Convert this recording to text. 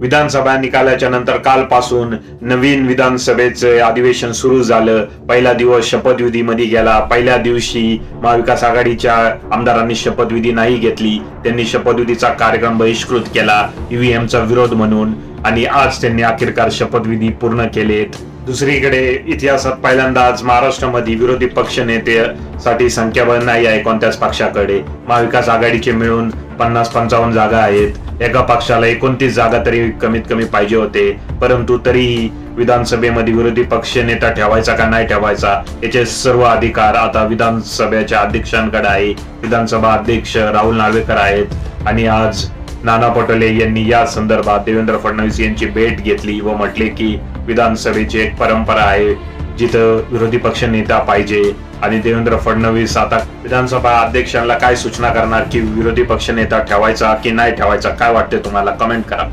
विधानसभा निकालाच्या नंतर कालपासून नवीन विधानसभेचे अधिवेशन सुरू झालं. पहिला दिवस शपथविधीमध्ये गेला. पहिल्या दिवशी महाविकास आघाडीच्या आमदारांनी शपथविधी नाही घेतली. त्यांनी शपथविधीचा कार्यक्रम बहिष्कृत केला. ईव्हीएमचा विरोध म्हणून आणि आज त्यांनी अखेरकार शपथविधी पूर्ण केलेत. दुसरीकडे इतिहासात पहिल्यांदाच महाराष्ट्रामध्ये विरोधी पक्ष नेत्यासाठी संख्याबळ नाही आहे कोणत्याच पक्षाकडे. महाविकास आघाडीचे मिळून पन्नास पंचावन्न जागा आहेत. एका पक्षाला एकोणतीस जागा तरी कमीत कमी पाहिजे होते परंतु तरीही विधानसभेमध्ये विरोधी पक्ष नेता ठेवायचा का नाही ठेवायचा याचे सर्व अधिकार आता विधानसभेच्या अध्यक्षांकडे आहे. विधानसभा अध्यक्ष राहुल नार्वेकर आहेत आणि आज नाना पटोले यांनी या संदर्भात देवेंद्र फडणवीस यांची भेट घेतली व म्हटले की विधानसभेची एक परंपरा आहे. जिथं विरोधी पक्ष नेता पाहिजे आणि देवेंद्र फडणवीस आता विधानसभा अध्यक्षांना काय सूचना करणार की विरोधी पक्ष नेता ठेवायचा की नाही ठेवायचा काय वाटते तुम्हाला? कमेंट करा.